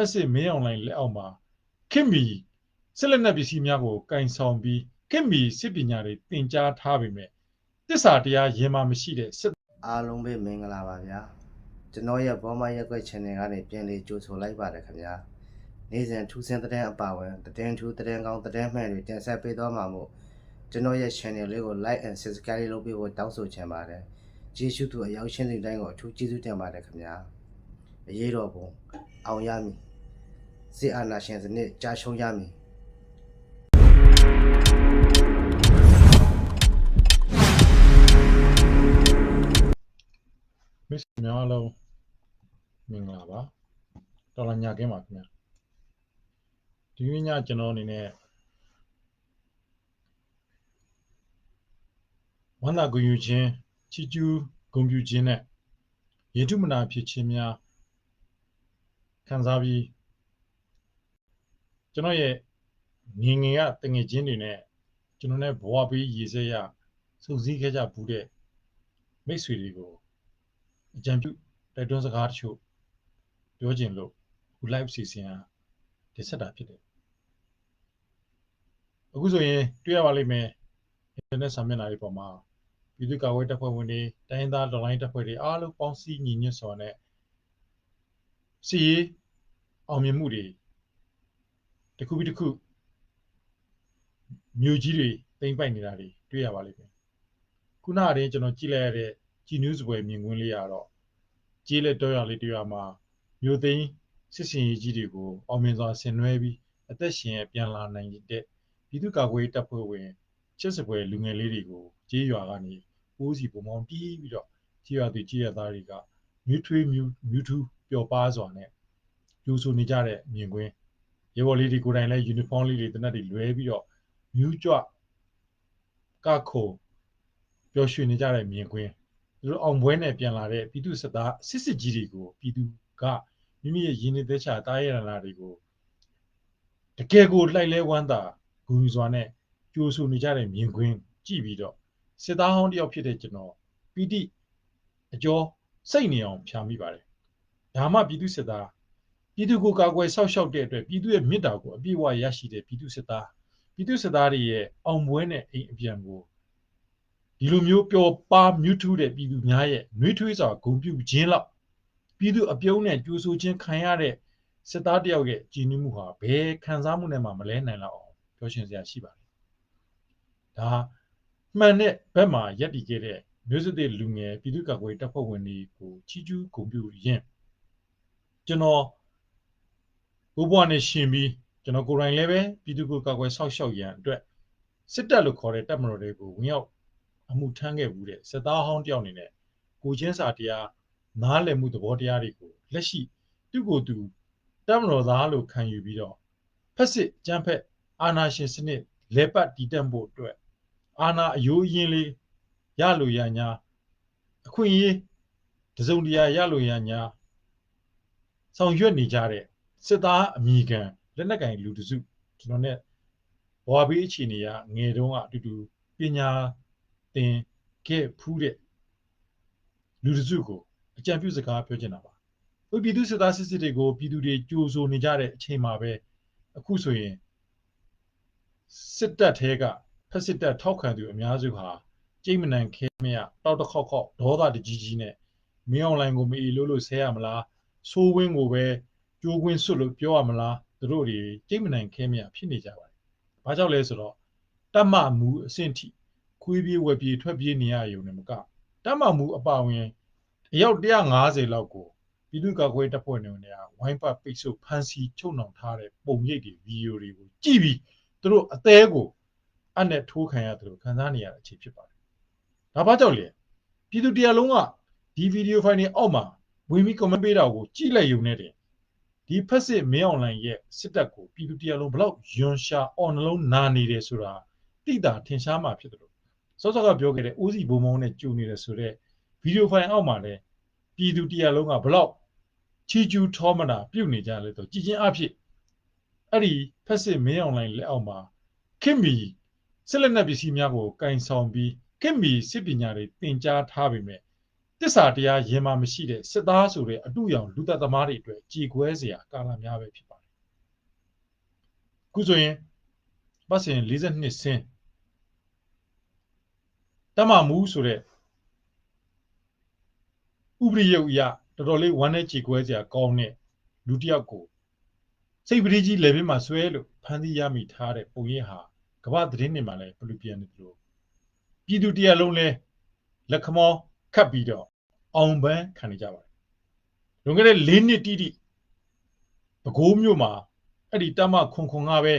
ဖက်စစ်မင်းအွန်လိုင်းလက်အောက်မှာခင်မီစစ်လက်နက်ပစ္စည်းများကိုကင်ဆောင်ပြီးခင်မီစစ်ပညာတွေသင်ကြားထားပေမဲ့တစ္ဆာတရားရင်မှမရှိတဲ့စစ်အားလုံးပဲမင်္ဂလာပါဗျာကျွန်တော်ရဲ့ဘောမရက်ကွက် channel ကနေပြန်လေးကြိုဆိုလိုက်ပါတယ်ခင်ဗျာနေ့စဉ်ထူးဆန်းတဲ့အပါဝင်တဲ့ထူးတဲ့ကောင်းတဲ့မှန်တွေတင်ဆက်ပေးသွားမှာမို့ကျွန်တော်ရဲ့ channel လေးကို like and subscribe လုပ်ပေးဖို့တောင်းဆိုချင်ပါတယ်ကျေးဇူးသူအရောက်ရှင်းတဲ့တိုင်းကိုအထူးကျေးဇူးတင်ပါတယ်ခင်ဗျာအရေးတော်ပုံအောင်ရမည် စစ်အာဏာရှင်စနစ်ကြာရှုံးရမည်မိတ်ဆွေများအားလုံးမင်္ဂလာပါတော်လညခင်းပါခင်ဗျာဒီနေ့ညကျွန်တော်အနေနဲ့ဝန္တာဂုဏ်ယူခြင်းချီကျူးဂုဏ်ပြုခြင်းနဲ့ယေတုမနာဖြစ်ခြင်းများခံစားပြီး ကျွန်တော်ရဲ့ငငယ်ကတငယ်ချင်းတွေနဲ့ကျွန်တော်နဲ့ဘဝပေးရည်စက်ရစုစည်းခဲ့ကြဘူးတဲ့မိတ်ဆွေတွေကိုအကြံပြုတိုက်တွန်းစကားတချို့ပြောခြင်းလို့ခု live စီစဉ်ကတင်ဆက်တာဖြစ်တယ်အခုဆိုရင်တွေ့ရပါလိမ့်မယ် internet ဆာမျက်နှာတွေပေါ်မှာပြည်သူ့ကာကွယ်တပ်ဖွဲ့ဝင်တွေတိုင်းရင်းသားဒေါ်လိုင်းတပ်ဖွဲ့တွေအားလုံးပေါင်းစည်းညီညွတ်စွာနဲ့စီရေးအောင်မြင်မှုတွေ တစ်ခုပြီးတစ်ခုမြို့ကြီးတွေတိမ့်ပိုက်နေတာတွေတွေ့ရပါလိမ့်မယ်ခုနကတည်းကကျွန်တော်ကြည့်လိုက်ရတဲ့ G News ပွဲမြင်ကွင်းလေးကတော့ကြေးလက်တော်ရလေးတွေ့ရမှာမြို့သိမ်းစစ်စင်ရေးကြီးတွေကိုအောင်မြင်စွာဆင်နွှဲပြီးအသက်ရှင်ရပြန်လာနိုင်တဲ့ပြည်သူ့ကာကွယ်ရေးတပ်ဖွဲ့ဝင်ချစ်စပွဲလူငယ်လေးတွေကိုကြေးရွာကနေပိုးစီပုံမောင်းပြီးပြီးတော့ကြေးရွာသူကြေးရသားတွေကမြူထွေးမြူမြူထူးပျော်ပါစွာနဲ့ကျူဆူနေကြတဲ့မြင်ကွင်း ရေဘော်လေးတွေကိုယ်တိုင်လည်းယူနီဖောင်းလေးတွေတနက်တွေလွဲပြီးတော့မြူးကြွကခုံပျော်ရွှင်နေကြတဲ့မြင်ကွင်းသူတို့အောင်ပွဲနဲ့ပြန်လာတဲ့ပြည်သူစစ်သားစစ်စစ်ကြီးတွေကိုပြည်သူကမိမိရဲ့ရင်းနှီးသက်ချာတားရရနာတွေကိုတကယ်ကိုလိုက်လဲဝမ်းသာဂုဏ်ယူစွာနဲ့ကြိုးဆူနေကြတဲ့မြင်ကွင်းကြည့်ပြီးတော့စစ်သားဟောင်းတယောက်ဖြစ်တဲ့ကျွန်တော်ပီတိအကျော်စိတ်နေအောင်ဖြာမိပါတယ်ဒါမှပြည်သူစစ်သား ပြည်သူကိုကာကွယ်ဆောက်ရှောက်တဲ့အတွက်ပြည်သူရဲ့မေတ္တာကိုအပြည့်အဝရရှိတဲ့ပြည်သူစစ်သားပြည်သူစစ်သားတွေရဲ့အောင်ပွဲနဲ့အိမ်အပြန်ကိုဒီလိုမျိုးပျော်ပါမြူးထူးတဲ့ပြည်သူများရဲ့နှွေးထွေးစွာဂုဏ်ပြုခြင်းလောက်ပြည်သူအပြုံးနဲ့ကြိုးဆိုခြင်းခံရတဲ့စစ်သားတယောက်ရဲ့ကြည်နူးမှုဟာဘယ်ခံစားမှုနဲ့မှမလဲနိုင်တော့အောင်ပြောရှင်စရာရှိပါတယ်။ဒါမှန်တဲ့ဘက်မှာရက်တည်ခဲ့တဲ့မျိုးစစ်တဲ့လူငယ်ပြည်သူ့ကာကွယ်တပ်ဖွဲ့ဝင်တွေကိုချီးကျူးဂုဏ်ပြုရင်းကျွန်တော် ဘိုးဘွားနဲ့ရှင်ပြီးကျွန်တော်ကိုယ်တိုင်လည်းပဲပြည်သူ့ကိုကာကွယ်ဆောက်ရှောက်ရန်အတွက်စစ်တပ်လို့ခေါ်တဲ့တပ်မတော်တွေကိုဝင်ရောက်အမှုထမ်းခဲ့ဘူးတဲ့စစ်သားဟောင်းတယောက်အနေနဲ့ကိုချင်းစာတရားနားလည်မှုသဘောတရားတွေကိုလက်ရှိသူ့ကိုယ်သူတမတော်သားလို့ခံယူပြီးတော့ဖက်စစ်ကြမ်းဖက်အာနာရှင်စနစ်လဲပတ်တည်တံ့ဖို့အတွက်အာနာအယိုးအရင်လေးရလို့ရညာအခွင့်အရေးတစုံတရာရလို့ရညာဆောင်ရွက်နေကြတဲ့ စစ်သားအမိခံလက်နက်ကင်လူတစုကျွန်တော် ਨੇ ဘွားဘေးအခြေအနေကငယ်တုန်းကအတူတူပညာတင်ခဲ့ဖူးတဲ့လူတစုကိုအကြံပြုစကားပြောချင်တာပါ။ပြည်သူစစ်သားစစ်စစ်တွေကိုပြည်သူတွေကြိုးဆိုနေကြတဲ့အချိန်မှာပဲအခုဆိုရင်စစ်တပ်ထဲကဖက်စစ်တပ်ထောက်ခံသူအများစုဟာကြိတ်မနန်ခဲမရတောက်တခေါက်ခေါက်ဒေါသတကြီးကြီးနဲ့မင်းအွန်လိုင်းကိုမအီလို့လို့ဆဲရမလားဆိုးဝင်းကိုပဲ ကြိုးကွင်းစွတ်လို့ပြောရမလားသူတို့တွေကြိတ်မနန်ခဲမရဖြစ်နေကြပါတယ်။ဘာကြောင့်လဲဆိုတော့တတ်မှမူအဆင့်ထိခွေးပြေးဝက်ပြေးထွက်ပြေးနေရရုံနဲ့မကတတ်မှမူအပါဝင်အယောက်150လောက်ကိုပြည်သူ့ကာကွယ်တပ်ဖွဲ့တွေနဲ့ဝိုင်းပတ်ပိတ်ဆို့ဖမ်းဆီးချုပ်နှောင်ထားတဲ့ပုံရိပ်တွေဗီဒီယိုတွေကိုကြည့်ပြီးသူတို့အသေးကိုအနဲ့ထိုးခံရတယ်လို့ခံစားနေရတဲ့အခြေဖြစ်ပါတယ်။ဒါဘာကြောင့်လဲပြည်သူတရားလုံးကဒီဗီဒီယိုဖိုင်တွေအောက်မှာဝင်ပြီး comment ပေးတာကိုကြည့်လိုက်ရုံနဲ့တင် ဒီဖက်စစ်မင်းအွန်လိုင်းရဲ့စစ်တပ်ကိုပြည်သူတရားလုံးဘလောက်ယွန်ရှာအော်နှလုံးနာနေတယ်ဆိုတာတိတာထင်ရှားမှာဖြစ်တယ်လို့စောစောကပြောခဲ့တဲ့ဦးစီဘုံဘုံနဲ့ကြုံနေတယ်ဆိုတော့ဗီဒီယိုဖိုင်အောက်မှာလည်းပြည်သူတရားလုံးကဘလောက်ချီကျူးထောမနာပြုတ်နေကြလဲတော့ကြည်ချင်းအဖြစ်အဲ့ဒီဖက်စစ်မင်းအွန်လိုင်းလက်အောက်မှာခင်မီစစ်လက်နက်ပစ္စည်းများကိုကင်ဆောင်ပြီးခင်မီစစ်ပညာတွေသင်ကြားထားပေမဲ့ တစ္ဆာတရားရင်မှာမရှိတဲ့စစ်သားဆိုတဲ့အတုရောင်လူသက်သမားတွေအတွက်ကြေကွဲစရာကာလများပဲဖြစ်ပါတယ်။ခုဆိုရင်ပတ်စဉ်42ဆင်းတမမူဆိုတဲ့ဥပရိယုတ်ရတော်တော်လေးဝမ်းနဲ့ကြေကွဲစရာကောင်းတဲ့လူတစ်ယောက်ကိုစိတ်ပရိကြီးလေဘေးမှာဆွဲလို့ဖန်တီးရမိထားတဲ့ပုံရိပ်ဟာကမ္ဘာသတင်းတွေမှာလည်းပြလူပြန်နေသလိုပြည်သူတရားလုံးလဲလက်ခမော ခတ်ပြီးတော့အောင်ပန်းခံနေကြပါတယ်လွန်ခဲ့တဲ့၄နှစ်တိတိပဲခူးမြို့မှာအဲ့ဒီတမခွန်ခွန်ကပဲ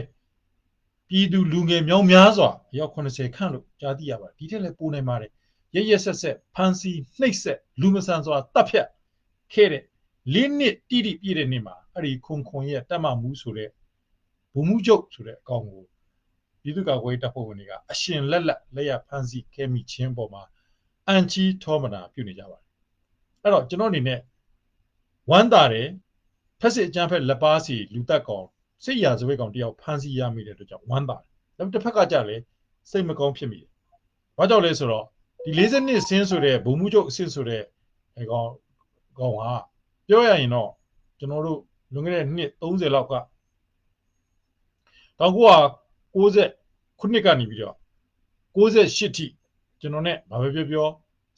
ပြည်သူလူငယ်မြောင်များစွာအယောက်80ခန့်လို့ကြားသိရပါတယ်ဒီထက်လည်းပိုနိုင်ပါတယ်ရရဆက်ဆက်ဖန်စီနှိပ်ဆက်လူမဆန်စွာတပ်ဖြတ်ခဲ့တဲ့၄နှစ်တိတိပြည့်တဲ့နေ့မှာအဲ့ဒီခွန်ခွန်ရဲ့တမမှုဆိုတဲ့ဘုံမှုချုပ်ဆိုတဲ့အကောင်ကိုပြည်သူ့ကာကွယ်ရေးတပ်ဖွဲ့ဝင်တွေကအရှင်လက်လက်လက်ရဖန်စီခဲမိချင်းပေါ်မှာ အန်ချီထောမနာပြုနေကြပါတယ်အဲ့တော့ကျွန်တော်အနေနဲ့ဝမ်းသာတယ်ဖက်စစ်အကြမ်းဖက်လက်ပါစီလူတက်ကောင်စိတ်ရဇဝဲကောင်တယောက်ဖမ်းဆီးရမိတဲ့အတွက်ကြောင့်ဝမ်းသာတယ်ဒါပေမဲ့တစ်ဖက်ကကြလည်းစိတ်မကောင်းဖြစ်မိတယ်ဘာကြောင့်လဲဆိုတော့ဒီ40နှစ်ဆင်းဆိုတဲ့ဘုံမှုချုပ်အစ်စ်ဆိုတဲ့အဲကောင်ကောင်ကပြောရရင်တော့ကျွန်တော်တို့လွန်ခဲ့တဲ့နှစ်30လောက်က1990ခုနှစ်ကနေပြီးတော့68ထိ ကျွန်တော် ਨੇ ဘာပဲပြောပြော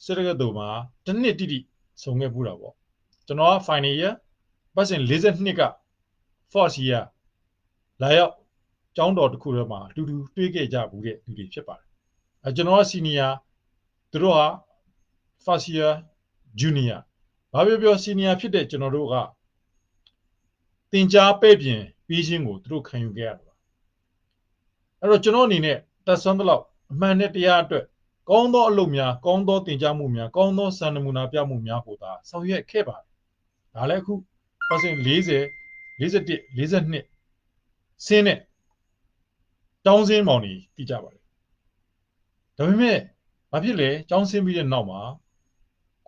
စစ်တကတူမှာတစ်နှစ်တိတိဆုံခဲ့ပူတာပေါ့ကျွန်တော်က final year ပတ်စဉ်42က force year လာရောက်ကျောင်းတော်တစ်ခုထဲမှာအတူတူတွေ့ခဲ့ကြဘူးတဲ့လူတွေဖြစ်ပါတယ်အဲကျွန်တော်က senior သူတို့က first year junior ဘာပြောပြော senior ဖြစ်တဲ့ကျွန်တော်တို့ကသင်ကြားပဲ့ပြင်ပြီးခြင်းကိုသူတို့ခံယူခဲ့ရတယ်ပါအဲ့တော့ကျွန်တော်အနေနဲ့တက်ဆွမ်းတလောက်အမှန်နဲ့တရားအတွက် ကောင်းသောအလုပ်များကောင်းသောသင်ကြားမှုများကောင်းသောစံနမူနာပြမှုများကိုသာဆောင်ရွက်ခဲ့ပါတယ်ဒါလည်းအခုပတ်စဉ်40 41 42ဆင်းတဲ့တောင်းစင်းမောင်ကြီးပြကြပါတယ်ဒါပေမဲ့ဘာဖြစ်လဲကျောင်းဆင်းပြီးတဲ့နောက်မှာ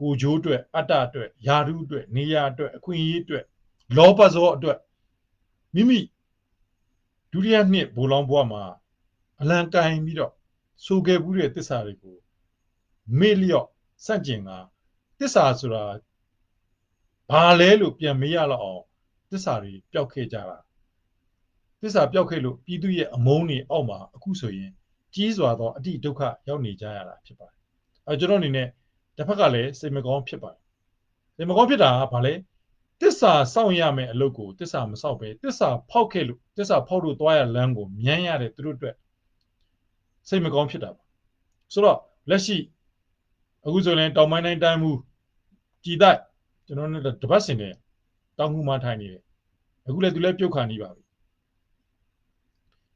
ကိုဂျိုးအတွက်အတ္တအတွက်ယာရုအတွက်နေရာအတွက်အခွင့်အရေးအတွက်လောဘဇောအတွက်မိမိဒုတိယနှစ်ဘိုးလောင်းဘွားမှာအလံကင်ပြီးတော့ ဆိုခဲ့ဘူးတဲ့တစ္ဆာတွေကိုမေ့လျော့စန့်ကျင်တာတစ္ဆာဆိုတာဘာလဲလို့ပြန်မေးရတော့အောင်တစ္ဆာတွေပျောက်ခဲ့ကြတာတစ္ဆာပျောက်ခဲ့လို့ပြည်သူရဲ့အမုန်းတွေအောက်မှာအခုဆိုရင်ကြီးစွာသောအတိဒုက္ခရောက်နေကြရတာဖြစ်ပါတယ်အဲကျွန်တော်အနေနဲ့တစ်ဖက်ကလည်းစိတ်မကောင်းဖြစ်ပါတယ်စိတ်မကောင်းဖြစ်တာကဘာလဲတစ္ဆာစောင့်ရမယ်အလုပ်ကိုတစ္ဆာမစောင့်ပဲတစ္ဆာဖောက်ခဲ့လို့တစ္ဆာဖောက်လို့သွားရလမ်းကိုမြန်းရတဲ့သူတို့အတွက် စိတ်မကောင်းဖြစ်တာပါဆိုတော့လက်ရှိအခုဆိုရင်တောင်ပိုင်းတိုင်းတိုင်းမူကြည်တိုက်ကျွန်တော်တို့တပတ်စင်တယ်တောင်ငူမှာထိုင်နေတယ်အခုလည်းသူလည်းပြုတ်ခါနေပါပြီ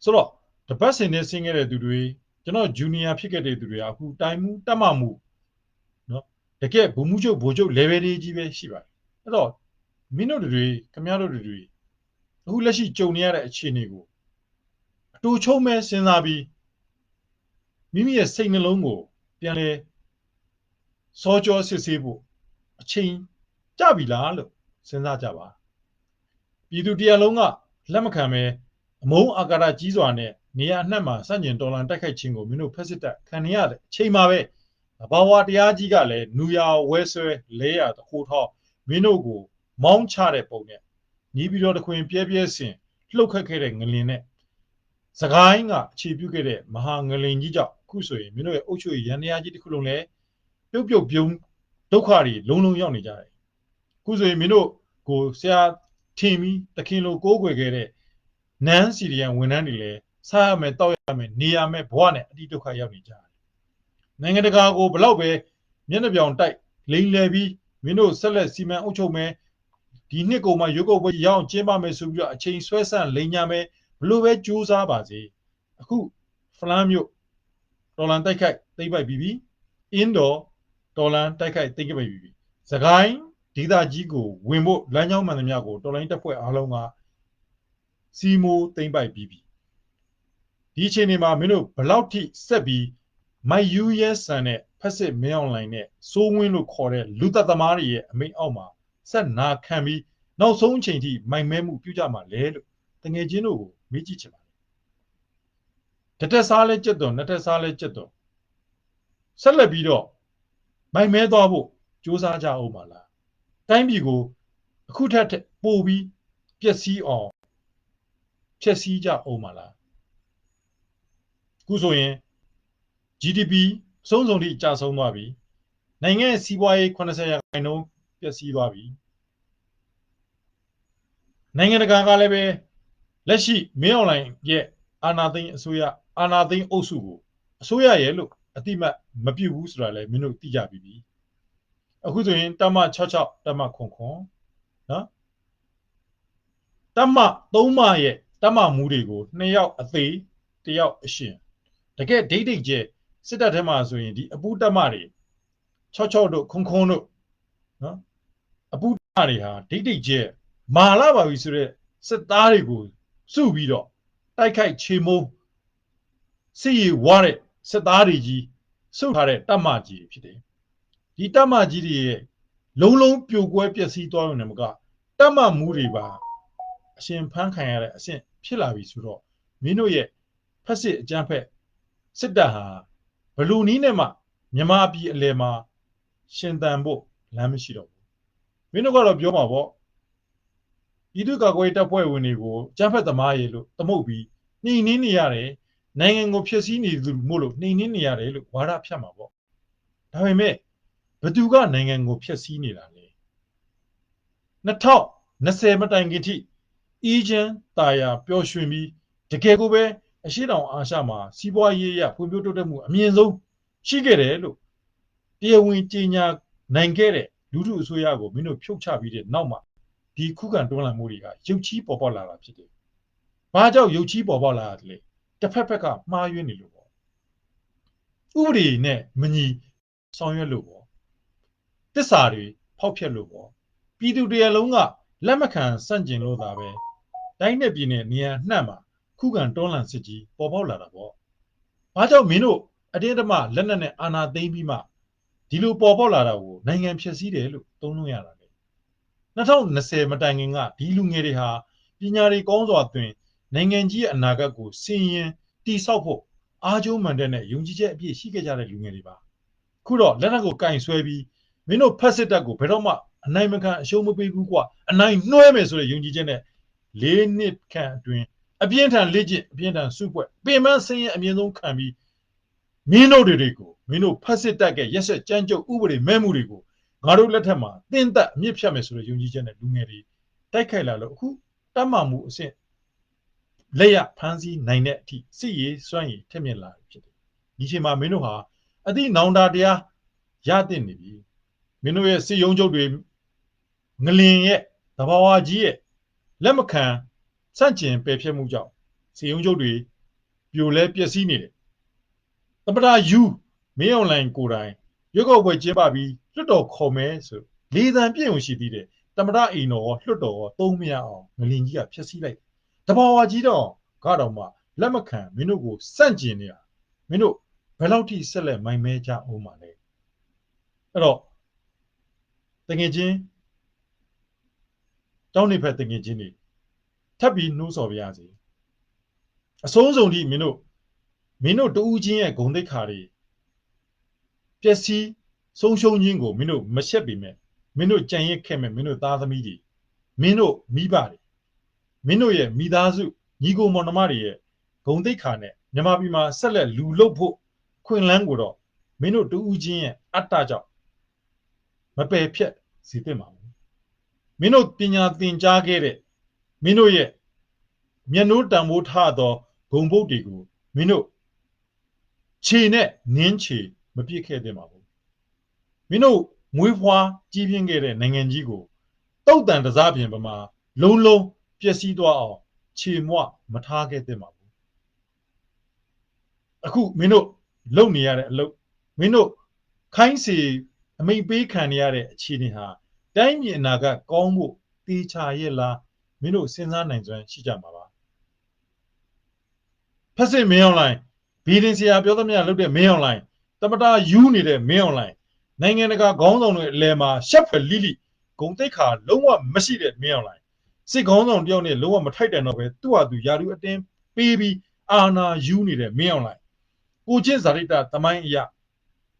ဆိုတော့တပတ်စင်နဲ့ဆင်းခဲ့တဲ့သူတွေကျွန်တော်ဂျူနီယာဖြစ်ခဲ့တဲ့သူတွေကအခုတိုင်းမူတက်မမူနော်တကယ်ဘုံမှုချုပ်ဘိုလ်ချုပ် level တွေကြီးပဲရှိပါတယ်အဲ့တော့မင်းတို့တွေခမရတို့တွေအခုလက်ရှိကြုံနေရတဲ့အခြေအနေကိုအတူချုံမဲ့စဉ်းစားပြီး မိမိရဲ့စိတ်နှလုံးကိုပြန်လဲစောကြောစစ်ဆေးဖို့အချိန်ကြပြီလားလို့စဉ်းစားကြပါပြည်သူတရားလုံးကလက်မခံပဲအမုန်းအာကာရကြီးစွာနဲ့နေရာအနှံ့မှာစန့်ကျင်တော်လှန်တိုက်ခိုက်ခြင်းကိုမင်းတို့ဖက်စစ်တပ်ခံရတဲ့အချိန်မှာပဲဘာဝတရားကြီးကလည်းနူယာဝဲဆွဲလဲရတခိုးထောက်မင်းတို့ကိုမောင်းချတဲ့ပုံနဲ့ညီပြီးတော့တခွင်ပြဲပြဲစင်လှုပ်ခတ်ခဲ့တဲ့ငလင်နဲ့စကိုင်းကအခြေပြုခဲ့တဲ့မဟာငလင်ကြီးကြောင့် ခုဆိုရင်မင်းတို့ရဲ့အုပ်ချုပ်ရေးရန်တရားကြီးတစ်ခုလုံးလည်းပြုတ်ပြုတ်ပြုံးဒုက္ခတွေလုံးလုံးရောက်နေကြတယ်ခုဆိုရင်မင်းတို့ကိုဆရာထင်ပြီးတခင်လိုကိုးကွယ်ခဲ့တဲ့နန်းစီရီယန်ဝန်ထမ်းတွေလည်းစားရမယ်တောက်ရမယ်နေရမယ်ဘဝနဲ့အတိဒုက္ခရောက်နေကြတယ်နိုင်ငံတကာကိုဘလောက်ပဲမျက်နှာပြောင်တိုက်လိမ်လည်ပြီးမင်းတို့ဆက်လက်စီမံအုပ်ချုပ်မယ်ဒီနှစ်ကုန်မှာရွေးကောက်ပွဲရအောင်ကျင်းပမယ်ဆိုပြီးတော့အချိန်ဆွဲဆန့်လိန်ညာမယ်ဘလို့ပဲကြိုးစားပါစေအခုဖလန်မြို့ တော်လန်တိုက်ခိုက်သိမ့်ပိုက်ပြီးပြီအင်းတော်တော်လန်တိုက်ခိုက်သိမ့်ပိုက်ပြီးပြီသခိုင်းဒေသကြီးကိုဝင်ဖို့လမ်းကြောင်းမှန်သမျှကိုတော်လိုင်းတပ်ဖွဲ့အားလုံးကစီမိုးသိမ့်ပိုက်ပြီးပြီဒီအချိန်မှာမင်းတို့ဘလောက်ထိဆက်ပြီးမိုက်ယူရဲဆန်တဲ့ဖက်စစ်မင်းအွန်လိုင်းနဲ့စိုးဝင်းလို့ခေါ်တဲ့လူသက်သမားတွေရဲ့အမိန့်အောက်မှာဆက်နာခံပြီးနောက်ဆုံးအချိန်ထိမိုင်မဲမှုပြုကြမှာလဲလို့တငယ်ချင်းတို့ကိုမေးကြည့်ချင်ပါ တယ်တတက်စားလဲကြက်တော်နှစ်တက်စားလဲကြက်တော်ဆက်လက်ပြီးတော့မိုင်မဲသွားဖို့ကြစူးစမ်းကြအောင်ပါလားတိုင်းပြည်ကိုအခုထက်ထက်ပိုပြီးပျက်စီးအောင်ဖျက်ဆီးကြအောင်ပါလားအခုဆိုရင် GDP အဆုံးစုံထိကျဆုံးသွားပြီနိုင်ငံရဲ့စီးပွားရေး80ရာခိုင်နှုန်းပျက်စီးသွားပြီနိုင်ငံတကာကလည်းပဲလက်ရှိမင်းအွန်လိုင်းရဲ့အာဏာသိမ်းအစိုးရ အာဏာသိမ်းအုပ်စုကိုအစိုးရရဲ့လို့အတိမတ်မပြုတ်ဘူးဆိုတာလည်းမင်းတို့သိကြပြီပြီအခုဆိုရင်တမ66တမခွန်ခွန်နော်တမ3မရဲ့တမမူတွေကိုနှစ်ယောက်အသေးတစ်ယောက်အရှင်တကယ်ဒိတ်ဒိတ်ကျဲစစ်တပ်ထဲမှာဆိုရင်ဒီအပူတမတွေ66တို့ခွန်ခွန်တို့နော်အပူတမတွေဟာဒိတ်ဒိတ်ကျဲမာလာပါပြီဆိုတော့စစ်သားတွေကိုစုပြီးတော့တိုက်ခိုက်ချေမိုး စစ်ရေးဝါတဲ့စစ်သားတွေကြီးစုထားတဲ့တပ်မကြီးဖြစ်တယ်ဒီတပ်မကြီးတွေရဲ့လုံးလုံးပြိုကွဲပျက်စီးသွားရုံနဲ့မကတပ်မမူတွေပါအရှင်ဖန်းခံရတဲ့အဆင့်ဖြစ်လာပြီဆိုတော့မင်းတို့ရဲ့ဖက်စစ်အကြမ်းဖက်စစ်တပ်ဟာဘလူနီးနဲ့မှမြမပြည်အလယ်မှာရှင်သန်ဖို့လမ်းမရှိတော့ဘူးမင်းတို့ကတော့ပြောမှာပေါ့ပြည်သူ့ကာကွယ်ရေးတပ်ဖွဲ့ဝင်တွေကိုကြမ်းဖက်သမားရေလို့သမုတ်ပြီးနှိမ်နင်းနေရတယ် နိုင်ငံကိုဖျက်ဆီးနေသူမို့လို့နှိမ်နင်းနေရတယ်လို့ဝါဒဖြတ်မှာပေါ့ဒါပေမဲ့ဘသူကနိုင်ငံကိုဖျက်ဆီးနေတာလဲ2020မတိုင်ခင်ထိအီဂျန်တာယာပျော်ရွှင်ပြီးတကယ်ကိုပဲအရှိတောင်အာရှမှာစီးပွားရေးရဖွံ့ဖြိုးတိုးတက်မှုအမြင့်ဆုံးရှိခဲ့တယ်လို့တရားဝင်ကြေညာနိုင်ခဲ့တဲ့လူထုအစိုးရကိုမင်းတို့ဖြုတ်ချပြီးတဲ့နောက်မှာဒီခုခံတွန်းလှန်မှုတွေကရုပ်ချီးပေါ်ပေါက်လာတာဖြစ်တယ်။ဘာကြောင့်ရုပ်ချီးပေါ်ပေါက်လာတာလဲ။ တစ်ဖက်ဖက်ကမှားယွင်းနေလို့ပေါ့။ဥပဒေနဲ့မညီဆောင်ရွက်လို့ပေါ့။တစ္ဆာတွေဖောက်ဖျက်လို့ပေါ့။ပြည်သူတရားလုံးကလက်မခံစန့်ကျင်လို့သာပဲ။တိုင်းနဲ့ပြည်နယ်နေရာနှံ့မှာခုခံတွန်းလှန်စစ်ကြီးပေါ်ပေါက်လာတာပေါ့။ဘာကြောင့်မင်းတို့အတင်းအဓမ္မလက်နက်နဲ့အာဏာသိမ်းပြီးမှဒီလိုပေါ်ပေါက်လာတာကိုနိုင်ငံဖြစ်စည်းတယ်လို့သုံးလို့ရတာလေ2020မတိုင်ခင်ကဒီလူငယ်တွေဟာပညာတွေကောင်းစွာသွင်း နိုင်ငံကြီးရဲ့အနာဂတ်ကိုစင်ရင်တိဆောက်ဖို့အားကျိုးမှန်တဲ့နဲ့ယုံကြည်ချက်အပြည့်ရှိခဲ့ကြတဲ့လူငယ်တွေပါခုတော့လက်နက်ကိုကင်ဆွဲပြီးမင်းတို့ဖက်စစ်တပ်ကိုဘယ်တော့မှအနိုင်မခံအရှုံးမပေးဘူးကွာအနိုင်နှွှဲမယ်ဆိုတဲ့ယုံကြည်ချက်နဲ့၄နှစ်ခန့်အတွင်းအပြင်းထန်လက်ကျင့်အပြင်းထန်စုပွဲပင်မဆင်းရဲအမြင့်ဆုံးခံပြီးမင်းတို့တွေကိုမင်းတို့ဖက်စစ်တပ်ကရက်ဆက်ကြမ်းကြုတ်ဥပဒေမဲ့မှုတွေကိုငါတို့လက်ထက်မှာတင်းသက်အမြင့်ဖြတ်မယ်ဆိုတဲ့ယုံကြည်ချက်နဲ့လူငယ်တွေတိုက်ခိုက်လာလို့အခုတတ်မှမှုအဆင့် လက်ရဖမ်းဆီးနိုင်တဲ့အထိစစ်ရေးစွမ်းရည်ထက်မြက်လာဖြစ်တယ်ဒီချိန်မှာမင်းတို့ဟာအသည့်နောင်တာတရားရတဲ့နေပြီမင်းတို့ရဲ့စစ်ရုံးချုပ်တွေငလင်ရဲ့တဘာဝကြီးရဲ့လက်မခံစန့်ကျင်ပယ်ဖျက်မှုကြောင့်စစ်ရုံးချုပ်တွေပြိုလဲပျက်စီးနေတယ်သမ္မတယူမင်းအွန်လိုင်းကိုယ်တိုင်ရွက်ကောက်ပွဲကျင်းပပြီးလွတ်တော်ခေါ်မဲဆိုလေသံပြည့်ုံရှိသေးတယ်သမ္မတအိမ်တော်ရောလွတ်တော်ရောသုံးမရအောင်ငလင်ကြီးကဖျက်ဆီးလိုက် တဘာဝကြီးတော့ကတော့မှလက်မခံမင်းတို့ကိုစန့်ကျင်နေတာမင်းတို့ဘယ်လောက်ထိဆက်လက်မိုင်မဲကြအောင်ပါလဲအဲ့တော့တကယ်ချင်းတောင်းနေဖက်တကယ်ချင်းတွေထပ်ပြီးနှိုးဆော်ပြရစီအစိုးစုံထိမင်းတို့မင်းတို့တူးချင်းရဲ့ဂုံတိတ်ခါတွေပျက်စီးဆုံးရှုံးခြင်းကိုမင်းတို့မရှက်ပေမဲ့မင်းတို့ကြံရစ်ခဲ့မဲ့မင်းတို့သားသမီးတွေမင်းတို့မိဘတွေ မင်းတို့ရဲ့မိသားစုညီကိုမောင်နှမတွေရဲ့ဂုံတိတ်ခါနဲ့မြမပြည်မှာဆက်လက်လူလုတ်ဖို့ခွင့်လန်းကိုတော့မင်းတို့တူးချင်းရဲ့အတ္တကြောင့်မပယ်ဖြတ်စီတင်ပါဘူးမင်းတို့ပညာသင်ကြားခဲ့တဲ့မင်းတို့ရဲ့မျက်နှိုးတံမိုးထသောဂုံပုတ်တွေကိုမင်းတို့ခြေနဲ့နင်းခြေမပြစ်ခဲ့တဲ့ပါဘူးမင်းတို့မွေးဖွားကြီးပြင်းခဲ့တဲ့နိုင်ငံကြီးကိုတုတ်တန်တစားပြင်ပမာလုံးလုံး ပျက်စီးသွားအောင်ခြေမွမထားခဲ့တဲ့ပါဘူးအခုမင်းတို့လုပ်နေရတဲ့အလုပ်မင်းတို့ခိုင်းစီအမိန်ပေးခံနေရတဲ့အခြေအနေဟာတိုင်းပြည်အနာဂတ်ကောင်းဖို့တေချာရဲ့လားမင်းတို့စဉ်းစားနိုင်စွမ်းရှိကြမှာပါဖက်စစ်မင်းအွန်လိုင်းဘီဒင်ဆရာပြောသမျှလုပ်တဲ့မင်းအွန်လိုင်းတမတာယူနေတဲ့မင်းအွန်လိုင်းနိုင်ငံတကာခေါင်းဆောင်တွေအလဲမှာရှက်ဖွယ်လိလိဂုံတိတ်ခါလုံးဝမရှိတဲ့မင်းအွန်လိုင်း စစ်ခေါင်းဆောင်တယောက်နဲ့လုံးဝမထိုက်တန်တော့ပဲသူ့ဟာသူယာတူအတင်းပေးပြီးအာနာယူနေတဲ့မင်းအွန်လိုင်းကိုချင်းဇာတိတာတမိုင်းအရာ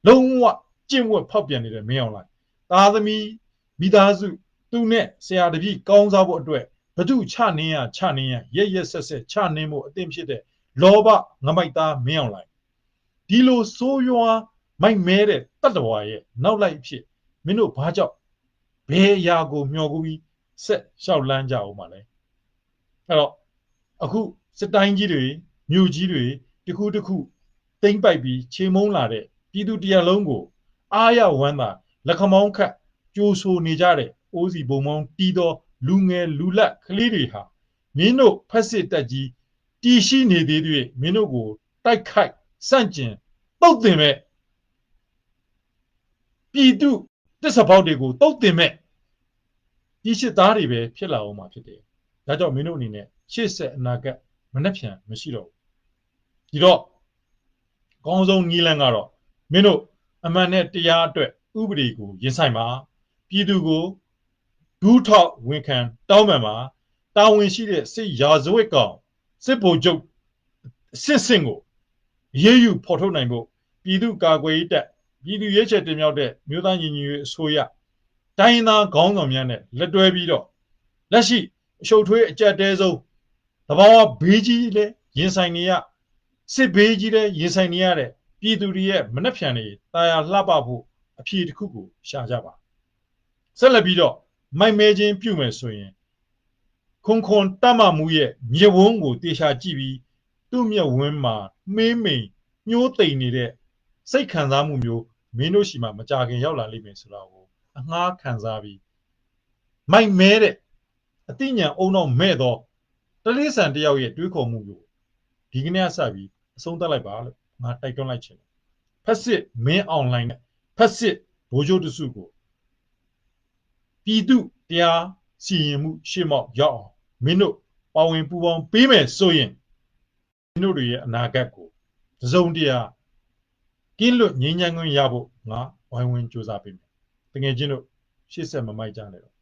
လုံးဝကျင့်ဝတ်ဖောက်ပြန်နေတဲ့မင်းအွန်လိုင်းသားသမီးမိသားစုသူနဲ့ဆရာတပည့်ကောင်းစားဖို့အတွက်ဘသူချနှင်းရချနှင်းရရက်ရက်ဆက်ဆက်ချနှင်းဖို့အသင့်ဖြစ်တဲ့လောဘငမိုက်သားမင်းအောင်လိုက်ဒီလိုစိုးရွားမိုက်မဲတဲ့တတ္တဝါရဲ့နောက်လိုက်အဖြစ်မင်းတို့ဘာကြောင့်ဘယ်အရာကိုမျှော်ကူပြီး ဆက်လျှောက်လန်းကြအောင်မလဲအဲ့တော့အခုစစ်တိုင်းကြီးတွေမြို့ကြီးတွေတစ်ခုတစ်ခုတိမ့်ပိုက်ပြီးခြေမုံလာတဲ့ပြည်သူတရားလုံးကို အားရဝမ်းသာလက်ခမောင်းခတ်ကြိုးဆိုနေကြတဲ့အိုးစီဘုံမောင်းတီးသောလူငယ်လူလတ်ကလေးတွေဟာမင်းတို့ဖက်စစ်တက်ကြီးတီရှိနေသေးတဲ့မင်းတို့ကိုတိုက်ခိုက်စန့်ကျင်တုတ်တင်မဲ့ပြည်သူတစ်စပေါက်တွေကိုတုတ်တင်မဲ့ ဒီရှစ်သားတွေပဲဖြစ်လာအောင်မှာဖြစ်တယ်။ဒါကြောင့်မင်းတို့အနေနဲ့ရှေ့ဆက်အနာဂတ်မနှက်ဖြန်မရှိတော့ဘူးဒီတော့အကောင်းဆုံးနီးလန်းကတော့မင်းတို့အမှန်နဲ့တရားအတွက်ဥပဒေကိုရင်ဆိုင်ပါပြည်သူကိုဒူးထောက်ဝန်ခံတောင်းပန်ပါတာဝန်ရှိတဲ့စစ်ရာဇဝတ်ကောင်စစ်ဗိုလ်ချုပ်စစ်စင်ကိုအရေးယူဖော်ထုတ်နိုင်ဖို့ပြည်သူကာကွယ်ရေးတပ်ပြည်သူရဲချက်တင်မြောက်တဲ့မြို့သားညီညွတ်ရေးအစိုးရ တိုင်းရင်းသားခေါင်းဆောင်များနဲ့လက်တွဲပြီးတော့လက်ရှိအရှုပ်ထွေးအကြက်တဲဆုံးတဘာဝဘေးကြီးလည်းရင်ဆိုင်နေရစစ်ဘေးကြီးလည်းရင်ဆိုင်နေရတဲ့ပြည်သူတွေရဲ့မနှက်ဖြန်တွေတာယာလှပဖို့အဖြေတစ်ခုကိုရှာကြပါဆက်လက်ပြီးတော့မိုက်မဲချင်းပြုမယ်ဆိုရင်ခွန်ခွန်တမမှုရဲ့မြေဝန်းကိုတေချာကြည့်ပြီးသူ့မျက်ဝန်းမှာမေးမိန်ညှိုးတိမ်နေတဲ့စိတ်ခံစားမှုမျိုးမင်းတို့ရှိမှမကြခင်ရောက်လာလိမ့်မယ်ဆိုတာကို အငှားခံစားပြီးမိုက်မဲတဲ့အသိဉာဏ်အုံတော့မဲ့တော့တလေးဆန်တယောက်ရဲ့တွေးခေါ်မှုကိုဒီကနေ့အစပြီးအဆုံးသတ်လိုက်ပါလို့ငါတိုက်တွန်းလိုက်ချင်တယ်ဖက်စစ်မင်းအွန်လိုင်းနဲ့ဖက်စစ်ဘိုးချုပ်တစုကိုပြည်သူတရားစီရင်မှုရှေ့မောက်ရောက်အောင်မင်းတို့ပါဝင်ပူပေါင်းပေးမယ်ဆိုရင်မင်းတို့တွေရဲ့အနာဂတ်ကိုတစ်စုံတရာကင်းလွတ်ငြိမ်းချမ်းခွင့်ရဖို့ငါဝိုင်းဝန်းကြိုးစားပေးမယ် တကယ်ချင်းတို့ရှေ့ဆက်မမိုက်ကြနဲ့တော့